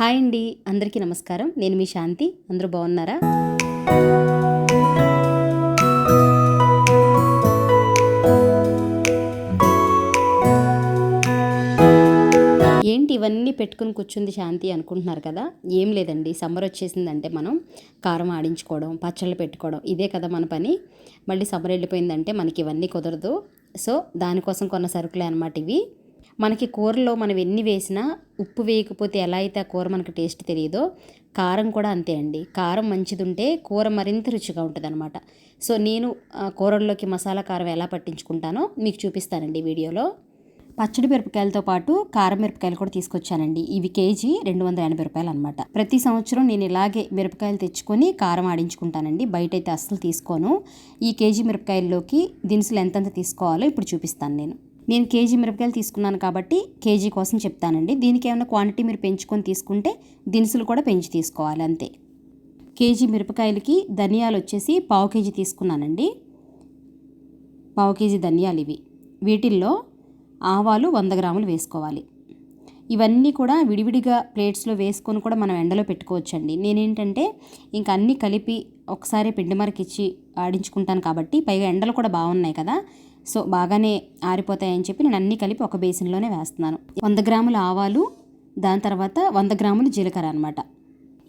Hi అండి అందరికీ నమస్కారం. నేను మీ శాంతి. అందరూ బాగున్నారా? ఏంటి ఇవన్నీ పెట్టుకుని కూర్చుంది శాంతి అనుకుంటున్నారు కదా? ఏం లేదండి. సమ్మర్ వచ్చేసిందంటే మనం కారం ఆడించుకోవడం పచ్చళ్ళు పెట్టుకోవడం ఇదే కదా మన పని. మళ్ళీ సమ్మర్ వెళ్ళిపోయిందంటే మనకి ఇవన్నీ కుదరదు. సో దానికోసం కొన్న సరుకులే అనమాట ఇవి. మనకి కూరలో మనం ఎన్ని వేసినా ఉప్పు వేయకపోతే ఎలా అయితే ఆ కూర మనకు టేస్ట్ తెలియదో కారం కూడా అంతే అండి. కారం మంచిది ఉంటే కూర మరింత రుచిగా ఉంటుంది అనమాట సో నేను కూరల్లోకి మసాలా కారం ఎలా పట్టించుకుంటానో మీకు చూపిస్తానండి వీడియోలో. పచ్చడి మిరపకాయలతో పాటు కారం మిరపకాయలు కూడా తీసుకొచ్చానండి. ఇవి కేజీ రెండు వందల ఎనభై రూపాయలు అనమాట ప్రతి సంవత్సరం నేను ఇలాగే మిరపకాయలు తెచ్చుకొని కారం ఆడించుకుంటానండి. బయట అయితే అస్సలు తీసుకోను. ఈ కేజీ మిరపకాయల్లోకి దినుసులు ఎంతెంత తీసుకోవాలో ఇప్పుడు చూపిస్తాను నేను. నేను కేజీ మిరపకాయలు తీసుకున్నాను కాబట్టి కేజీ కోసం చెప్తానండి. దీనికి ఏమైనా క్వాంటిటీ మీరు పెంచుకొని తీసుకుంటే దినుసులు కూడా పెంచి తీసుకోవాలి అంతే. కేజీ మిరపకాయలకి ధనియాలు వచ్చేసి పావు కేజీ తీసుకున్నానండి. పావు కేజీ ధనియాలు ఇవి. వీటిల్లో ఆవాలు వంద గ్రాములు వేసుకోవాలి. ఇవన్నీ కూడా విడివిడిగా ప్లేట్స్లో వేసుకొని కూడా మనం ఎండలో పెట్టుకోవచ్చండి. నేనేంటంటే ఇంకా అన్నీ కలిపి ఒకసారి పిండి మరకిచ్చి ఆడించుకుంటాను కాబట్టి పైగా ఎండలు కూడా బాగున్నాయి కదా. సో బాగానే ఆరిపోతాయని చెప్పి నేను అన్నీ కలిపి ఒక బేసిన్లోనే వేస్తున్నాను. వంద గ్రాముల ఆవాలు దాని తర్వాత వంద గ్రాములు జీలకర్ర అనమాట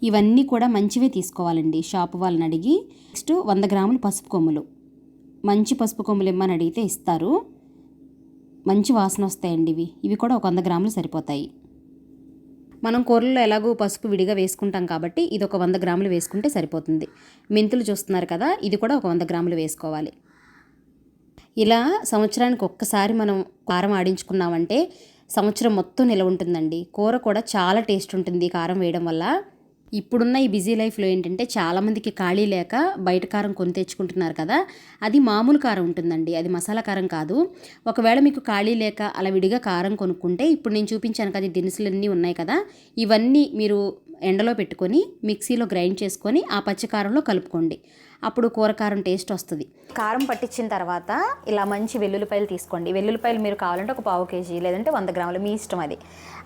ఇవన్నీ కూడా మంచివే తీసుకోవాలండి. షాపు వాళ్ళని అడిగి నెక్స్ట్ వంద గ్రాములు పసుపు కొమ్ములు. మంచి పసుపు కొమ్ములు ఇమ్మని అడిగితే ఇస్తారు. మంచి వాసన వస్తాయండి ఇవి. ఇవి కూడా ఒక వంద గ్రాములు సరిపోతాయి. మనం కూరల్లో ఎలాగో పసుపు విడిగా వేసుకుంటాం కాబట్టి ఇది ఒక వంద గ్రాములు వేసుకుంటే సరిపోతుంది. మెంతులు చూస్తున్నారు కదా ఇది కూడా ఒక వంద గ్రాములు వేసుకోవాలి. ఇలా సంవత్సరానికి ఒక్కసారి మనం కారం ఆడించుకున్నామంటే సంవత్సరం మొత్తం నిలవ ఉంటుందండి. కూర కూడా చాలా టేస్ట్ ఉంటుంది కారం వేయడం వల్ల. ఇప్పుడున్న ఈ బిజీ లైఫ్లో ఏంటంటే చాలామందికి ఖాళీ లేక బయట కారం కొని తెచ్చుకుంటున్నారు కదా. అది మామూలు కారం ఉంటుందండి. అది మసాలా కారం కాదు. ఒకవేళ మీకు ఖాళీ లేక అలా విడిగా కారం కొనుక్కుంటే ఇప్పుడు నేను చూపించాను కదా దినుసులన్నీ ఉన్నాయి కదా. ఇవన్నీ మీరు ఎండలో పెట్టుకొని మిక్సీలో గ్రైండ్ చేసుకొని ఆ పచ్చికారంలో కలుపుకోండి. అప్పుడు కూరకారం టేస్ట్ వస్తుంది. కారం పట్టించిన తర్వాత ఇలా మంచి వెల్లుల్లిపాయలు తీసుకోండి. వెల్లుల్లిపాయలు మీరు కావాలంటే ఒక పావు కేజీ లేదంటే వంద గ్రాములు మీ ఇష్టం అది.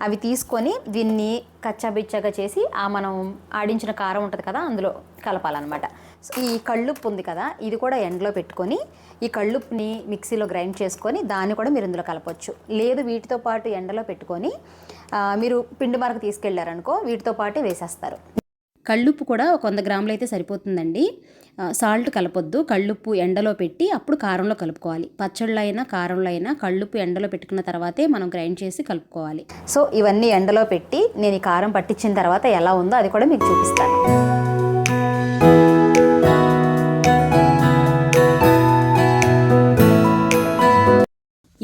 అవి తీసుకొని దీన్ని కచ్చాబిచ్చాగా చేసి ఆ మనం ఆడించిన కారం ఉంటుంది కదా అందులో కలపాలన్నమాట. సో ఈ కళ్ళుప్పు ఉంది కదా ఇది కూడా ఎండలో పెట్టుకొని ఈ కళ్ళుప్పుని మిక్సీలో గ్రైండ్ చేసుకొని దాన్ని కూడా మీరు ఇందులో కలపవచ్చు లేదు వీటితో పాటు ఎండలో పెట్టుకొని మీరు పిండి మరకు తీసుకెళ్ళారనుకో వీటితో పాటు వేసేస్తారు. కళ్ళుప్పు కూడా ఒక వంద గ్రాములు అయితే సరిపోతుందండి. సాల్ట్ కలపొద్దు కళ్ళుప్పు ఎండలో పెట్టి అప్పుడు కారంలో కలుపుకోవాలి. పచ్చళ్ళు అయినా కారంలో అయినా కళ్ళుప్పు ఎండలో పెట్టుకున్న తర్వాతే మనం గ్రైండ్ చేసి కలుపుకోవాలి. సో ఇవన్నీ ఎండలో పెట్టి నేను ఈ కారం పట్టించిన తర్వాత ఎలా ఉందో అది కూడా మీకు చూపిస్తాను.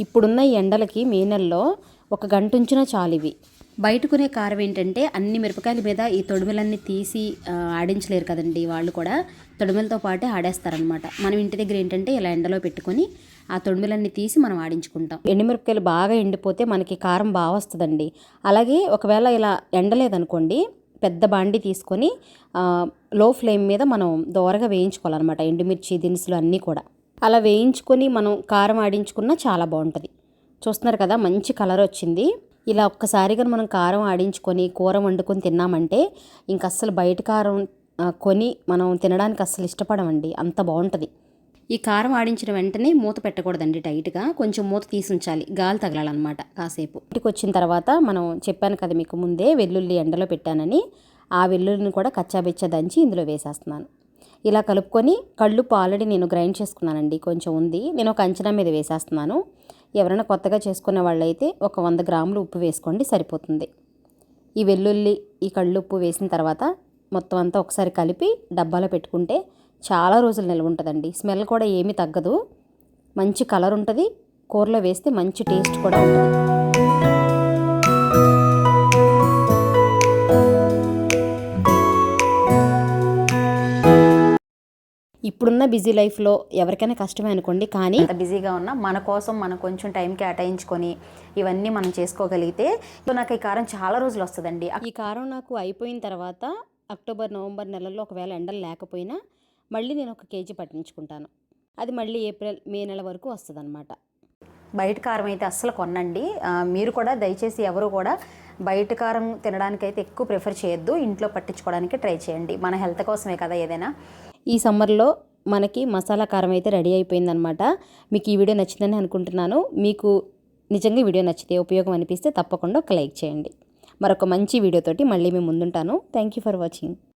ఇప్పుడున్న ఈ ఎండలకి మే నెలలో ఒక గంట ఉంచినా చాలు ఇవి. బయట కొనే కారం ఏంటంటే అన్ని మిరపకాయల మీద ఈ తొడుమలన్నీ తీసి ఆడించలేరు కదండి వాళ్ళు కూడా. తొడుమలతో పాటే ఆడేస్తారనమాట మనం ఇంటి దగ్గర ఏంటంటే ఇలా ఎండలో పెట్టుకొని ఆ తొడుమలన్నీ తీసి మనం ఆడించుకుంటాం. ఎండుమిరపకాయలు బాగా ఎండిపోతే మనకి కారం బాగా వస్తుందండి. అలాగే ఒకవేళ ఇలా ఎండలేదనుకోండి పెద్ద బాండి తీసుకొని లో ఫ్లేమ్ మీద మనం దోరగా వేయించుకోవాలన్నమాట. ఎండుమిర్చి దినుసులు అన్నీ కూడా. అలా వేయించుకొని మనం కారం ఆడించుకున్నా చాలా బాగుంటుంది. చూస్తున్నారు కదా మంచి కలర్ వచ్చింది. ఇలా ఒక్కసారిగా మనం కారం ఆడించుకొని కూర వండుకొని తిన్నామంటే ఇంక అస్సలు బయట కారం కొని మనం తినడానికి అస్సలు ఇష్టపడమండి. అంత బాగుంటుంది. ఈ కారం ఆడించిన వెంటనే మూత పెట్టకూడదండి టైట్గా. కొంచెం మూత తీసి ఉంచాలి. గాలి తగలాలన్నమాట కాసేపు. ఇంటికి వచ్చిన తర్వాత మనం చెప్పాను కదా మీకు ముందే వెల్లుల్లి ఎండలో పెట్టానని. ఆ వెల్లుల్లిని కూడా కచ్చాబెచ్చా దంచి ఇందులో వేసేస్తున్నాను. ఇలా కలుపుకొని కళ్ళుప్పు ఆల్రెడీ నేను గ్రైండ్ చేసుకున్నానండి. కొంచెం ఉంది. నేను ఒక అంచనా మీద వేసేస్తున్నాను. ఎవరైనా కొత్తగా చేసుకునే వాళ్ళైతే ఒక వంద గ్రాములు ఉప్పు వేసుకోండి సరిపోతుంది. ఈ వెల్లుల్లి ఈ కళ్ళుప్పు వేసిన తర్వాత మొత్తం అంతా ఒకసారి కలిపి డబ్బాలో పెట్టుకుంటే చాలా రోజులు నిల్వ ఉంటుందండి. స్మెల్ కూడా ఏమీ తగ్గదు. మంచి కలర్ ఉంటుంది. కూరలో వేస్తే మంచి టేస్ట్ కూడా ఉంటుంది. ఇప్పుడున్న బిజీ లైఫ్లో ఎవరికైనా కష్టమే అనుకోండి కానీ బిజీగా ఉన్నా మన కోసం మనం కొంచెం టైం కేటాయించుకొని ఇవన్నీ మనం చేసుకోగలిగితే సో నాకు ఈ కారం చాలా రోజులు వస్తుందండి. ఈ కారం నాకు అయిపోయిన తర్వాత అక్టోబర్ నవంబర్ నెలల్లో ఒకవేళ ఎండలు లేకపోయినా మళ్ళీ నేను ఒక కేజీ పట్టించుకుంటాను. అది మళ్ళీ ఏప్రిల్ మే నెల వరకు వస్తుంది బయట కారం అయితే అస్సలు కొనండి మీరు కూడా దయచేసి ఎవరు కూడా బయట కారం తినడానికైతే ఎక్కువ ప్రిఫర్ చేయొద్దు. ఇంట్లో పట్టించుకోవడానికి ట్రై చేయండి. మన హెల్త్ కోసమే కదా ఏదైనా. ఈ సమ్మర్లో మనకి మసాలా కారం అయితే రెడీ అయిపోయిందనమాట. మీకు ఈ వీడియో నచ్చిందని అనుకుంటున్నాను. మీకు నిజంగా ఈ వీడియో నచ్చితే ఉపయోగం అనిపిస్తే తప్పకుండా ఒక లైక్ చేయండి. మరొక మంచి వీడియోతోటి మళ్ళీ మేము ముందుంటాను. Thank you for watching